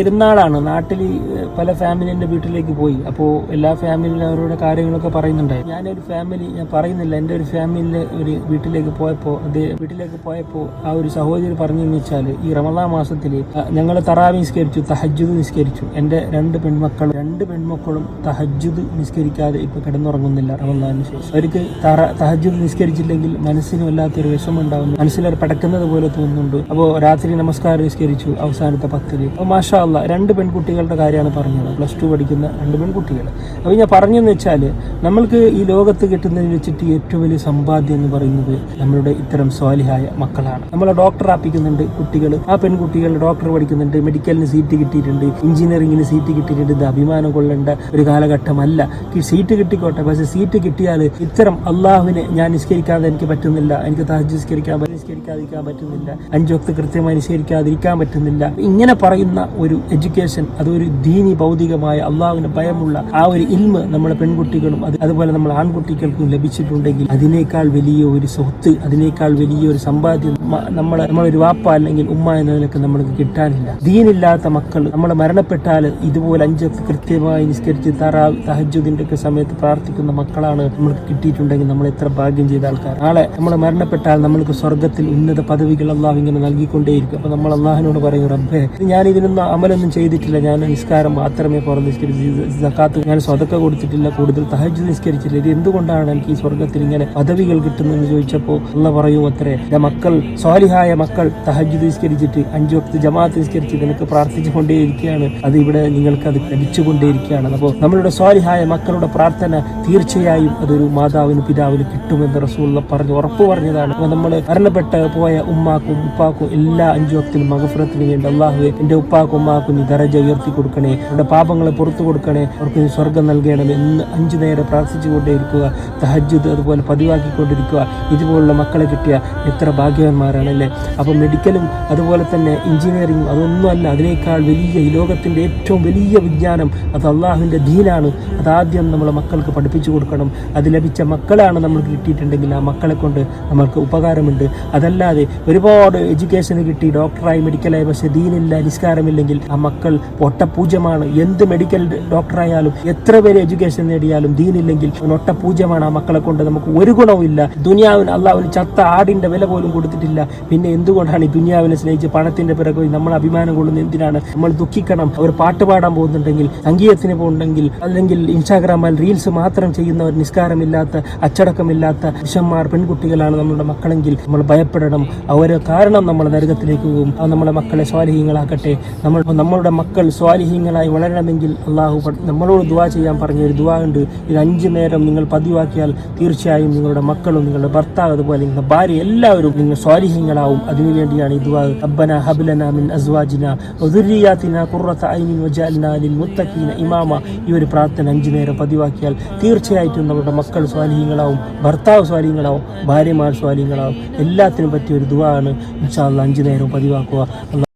പെരുന്നാളാണ്. നാട്ടിൽ പല ഫാമിലിന്റെ വീട്ടിലേക്ക് പോയി. അപ്പോൾ എല്ലാ ഫാമിലിയിലും അവരുടെ കാര്യങ്ങളൊക്കെ പറയുന്നുണ്ടായി. ഞാനൊരു ഫാമിലി ഞാൻ പറയുന്നില്ല. എന്റെ ഒരു ഫാമിലിയിലെ ഒരു വീട്ടിലേക്ക് പോയപ്പോൾ അത് വീട്ടിലേക്ക് പോയപ്പോൾ ആ ഒരു സഹോദരി പറഞ്ഞെന്ന് വെച്ചാൽ ഈ റമദാ മാസത്തിൽ ഞങ്ങൾ തറാവി നിസ്കരിച്ചു തഹജ്ജുദ് നിസ്കരിച്ചു. എന്റെ രണ്ട് പെൺമക്കളും രണ്ട് പെൺമക്കളും തഹജ്ജുദ് നിസ്കരിക്കാതെ ഇപ്പോൾ കിടന്നുറങ്ങുന്നില്ല റമദാന് ശേഷം. അവർക്ക് തറ തഹജ്ജുദ് നിസ്കരിച്ചില്ലെങ്കിൽ മനസ്സിന് വല്ലാത്തൊരു വിഷമം ഉണ്ടാവുന്നു മനസ്സിലൊരു പടക്കുന്നത് പോലെ തോന്നുന്നുണ്ട്. അപ്പോൾ രാത്രി നമസ്കാരം നിസ്കരിച്ചു അവസാനത്തെ പത്തിൽ അപ്പോൾ മാഷാ അല്ല രണ്ട് പെൺകുട്ടികളുടെ കാര്യമാണ് പറഞ്ഞത്. പ്ലസ് ടു പഠിക്കുന്ന രണ്ട് പെൺകുട്ടികൾ. അപ്പോൾ ഞാൻ പറഞ്ഞെന്ന് വെച്ചാൽ നമ്മൾക്ക് ഈ ലോകത്ത് കിട്ടുന്നതിൽ വെച്ചിട്ട് ഏറ്റവും വലിയ സമ്പാദ്യം എന്ന് പറയുന്നത് നമ്മളുടെ ഇത്തരം സ്വാലിഹായ മക്കളാണ്. നമ്മളെ ഡോക്ടർ ആപ്പിക്കുന്നുണ്ട് കുട്ടികൾ ആ പെൺകുട്ടികൾ ഡോക്ടർ പഠിക്കുന്നുണ്ട് മെഡിക്കലിന് സീറ്റ് കിട്ടിയിട്ടുണ്ട് എഞ്ചിനീയറിംഗിന് സീറ്റ് കിട്ടിയിട്ടുണ്ട്. ഇത് അഭിമാനം കൊള്ളേണ്ട ഒരു കാലഘട്ടമല്ല. സീറ്റ് കിട്ടിക്കോട്ടെ. പക്ഷേ സീറ്റ് കിട്ടിയാൽ ഇത്തരം അള്ളാഹുവിനെ ഞാൻ നിസ്കരിക്കാതെ എനിക്ക് പറ്റുന്നില്ല. എനിക്ക് താജ് നിസ്കരിക്കാൻ നിസ്കരിക്കാതിരിക്കാൻ പറ്റുന്നില്ല. അഞ്ചു വക്ത് കൃത്യമായി നിസ്കരിക്കാതിരിക്കാൻ പറ്റുന്നില്ല. ഇങ്ങനെ പറയുന്ന ഒരു എഡ്യൂക്കേഷൻ അതൊരു ദീനി ഭൗതികമായ അള്ളാഹുവിന് ഭയമുള്ള ആ ഒരു ഇൽമ് നമ്മുടെ പെൺകുട്ടികളും അതുപോലെ നമ്മൾ ആൺകുട്ടികൾക്കും ലഭിച്ചിട്ടുണ്ടെങ്കിൽ അതിനേക്കാൾ വലിയ ഒരു സ്വത്ത് അതിനേക്കാൾ വലിയ ഒരു സമ്പാദ്യം നമ്മൾ നമ്മളെ നമ്മളൊരു വാപ്പ അല്ലെങ്കിൽ ഉമ്മ എന്ന നിലയ്ക്ക് നമ്മൾക്ക് കിട്ടാനില്ല. ദീനില്ലാത്ത മക്കൾ നമ്മൾ മരണപ്പെട്ടാൽ ഇതുപോലെ അഞ്ച് കൃത്യമായി നിസ്കരിച്ച് തറാ തഹജുദിന്റെ ഒക്കെ സമയത്ത് പ്രാർത്ഥിക്കുന്ന മക്കളാണ് നമ്മൾക്ക് കിട്ടിയിട്ടുണ്ടെങ്കിൽ നമ്മൾ എത്ര ഭാഗ്യം ചെയ്ത ആൾക്കാർ. നാളെ നമ്മൾ മരണപ്പെട്ടാൽ നമ്മൾക്ക് സ്വർഗത്തിൽ ഉന്നത പദവികൾ അള്ളാഹു ഇങ്ങനെ നൽകിക്കൊണ്ടേയിരിക്കും. അപ്പൊ നമ്മൾ അള്ളാഹിനോട് പറയും റബ്ബേ ഞാൻ ഇതിനൊന്നും അമലൊന്നും ചെയ്തിട്ടില്ല. ഞാൻ നിസ്കാരം മാത്രമേ പുറം നിസ്കരിച്ചു സക്കാത്ത് ഞാൻ സ്വതക്ക കൊടുത്തിട്ടില്ല കൂടുതൽ തഹജ് നിസ്കരിച്ചില്ല ഇത് എന്തുകൊണ്ടാണ് എനിക്ക് ഈ സ്വർഗത്തിൽ ഇങ്ങനെ പദവികൾ കിട്ടുന്നതെന്ന് ചോദിച്ചപ്പോൾ അല്ല പറയും അത്രേ. എന്റെ മക്കൾ സ്വാലിഹായ മക്കൾ തഹജ് നിസ്കരിച്ചിട്ട് അഞ്ചു വക്ത് ജമാഅത്ത് നിസ്കരിച്ച് നിനക്ക് പ്രാർത്ഥിച്ചു കൊണ്ടേയിരിക്കുകയാണ് അത് ഇവിടെ നിങ്ങൾക്ക് അത് ലഭിച്ചുകൊണ്ടേയിരിക്കുകയാണ്. അപ്പോൾ നമ്മളുടെ സ്വാലിഹായ മക്കളുടെ പ്രാർത്ഥന തീർച്ചയായും അതൊരു മാതാവിന് പിതാവിന് കിട്ടുമെന്ന് റസൂള്ള പറഞ്ഞു ഉറപ്പ് പറഞ്ഞതാണ്. അപ്പോൾ നമ്മൾ മരണപ്പെട്ട് പോയ ഉമ്മാക്കും ഉപ്പാക്കും എല്ലാ അഞ്ചു വക്തിലും മകഫുറത്തിന് വേണ്ടി അള്ളാഹുവെ എന്റെ ഉപ്പാക്കും ഉമ്മാക്കും നീ ദരജ ഉയർത്തി കൊടുക്കണേ. അവരുടെ പാപങ്ങളെ പുറത്തു കൊടുക്കണേ. അവർക്ക് നീ സ്വർഗം നൽകണം എന്ന് അഞ്ചു നേരം പ്രാർത്ഥിച്ചുകൊണ്ടേയിരിക്കുക. തഹജ്ജുദ് അതുപോലെ പതിവാക്കിക്കൊണ്ടിരിക്കുക. ഇതുപോലുള്ള മക്കളെ കിട്ടിയ എത്ര ഭാഗ്യവാന്മാരാണല്ലേ. അപ്പോൾ മെഡിക്കലും അതുപോലെ തന്നെ എഞ്ചിനീയറിംഗും അതൊന്നുമല്ല. അതിനേക്കാൾ വലിയ ഈ ലോകത്തിന്റെ ഏറ്റവും വലിയ വിജ്ഞാനം അത് അള്ളാഹുവിന്റെ ദീനാണ്. അതാദ്യം നമ്മളെ മക്കൾക്ക് പഠിപ്പിച്ചു കൊടുക്കണം. അത് ലഭിച്ച മക്കളാണ് നമ്മൾക്ക് കിട്ടിയിട്ടുണ്ടെങ്കിൽ ആ മക്കളെ കൊണ്ട് നമ്മൾക്ക് ഉപകാരമുണ്ട്. അതല്ലാതെ ഒരുപാട് എഡ്യൂക്കേഷൻ കിട്ടി. ഡോക്ടറായി മെഡിക്കലായി. പക്ഷേ ദീനില്ല നിസ്കാരമില്ലെങ്കിൽ ആ മക്കൾ ഒട്ടപൂജ്യമാണ്. എന്ത് മെഡിക്കൽ ഡോക്ടറായാലും എത്ര പേര് എഡ്യൂക്കേഷൻ നേടിയാലും ദീനില്ലെങ്കിൽ ഒട്ടപൂജ്യമാണ് ആ മക്കളെ കൊണ്ട്. നമുക്ക് ഒരു ഗുണവും ഇല്ല. ദുനിയാവിന് അള്ളാവിന് ചത്ത ആടിന്റെ വില പോലും കൊടുത്തിട്ടില്ല. പിന്നെ എന്തുകൊണ്ടാണ് ഈ ദുനിയാവിനെ സ്നേഹിച്ച് പണത്തിന്റെ പിറകെ നമ്മൾ അഭിമാനം കൊള്ളുന്നത് എന്തിനാണ്? നമ്മൾ ദുഃഖിക്കണം. അവർ പാട്ട് പാടാൻ പോകുന്നുണ്ടെങ്കിൽ സംഗീതത്തിന് പോകുന്നുണ്ടെങ്കിൽ അല്ലെങ്കിൽ ഇൻസ്റ്റാഗ്രാമിൽ റീൽസ് മാത്രം ചെയ്യുന്നവർ നിസ്കാരമില്ലാത്ത അച്ചടക്കമില്ലാത്ത പുരുഷന്മാർ പെൺകുട്ടികളാണ് നമ്മുടെ മക്കളെങ്കിൽ നമ്മൾ ഭയപ്പെടണം. അവരെ കാരണം നമ്മൾ നരകത്തിലേക്ക് പോകും. അത് നമ്മളെ മക്കളെ സ്വാലിഹീങ്ങളാക്കട്ടെ. നമ്മൾ നമ്മളുടെ മക്കൾ സ്വാലിഹീങ്ങളായി വളരണമെങ്കിൽ അള്ളാഹു നമ്മളോട് ദുവാ ചെയ്യാൻ പറഞ്ഞ ഒരു ദുവാ ഉണ്ട്. ഇത് അഞ്ച് നേരം നിങ്ങൾ പതിവാക്കിയാൽ തീർച്ചയായും നിങ്ങളുടെ മക്കളും നിങ്ങളുടെ ഭർത്താവ് അതുപോലെ നിങ്ങളുടെ ഭാര്യ എല്ലാവരും നിങ്ങൾ സ്വാലിഹീങ്ങളാവും. അതിനുവേണ്ടിയാണ് ഈ ദുവാ. അബ്ബന ഹബ്ലന മിൻ അസ്വാജിന. ഒതുരിയാത്തിന കുറത്ത ഐനിൻ വജഅൽനാ ലിൽ മുത്തഖീന ഇമാമ. ഈ ഒരു പ്രാർത്ഥന അഞ്ച് നേരം പതിവാക്കിയാൽ തീർച്ചയായിട്ടും നമ്മുടെ മക്കൾ സ്വാലിഹീങ്ങളാവും ഭർത്താവ് സ്വാലിഹീങ്ങളാവും ഭാര്യമാർ സ്വാലിഹീങ്ങളാവും. എല്ലാത്തിനും പറ്റിയ ഒരു ദുവാ ആണ്. ഇൻഷാ അല്ലാ അഞ്ചു നേരം പതിവാക്കുക.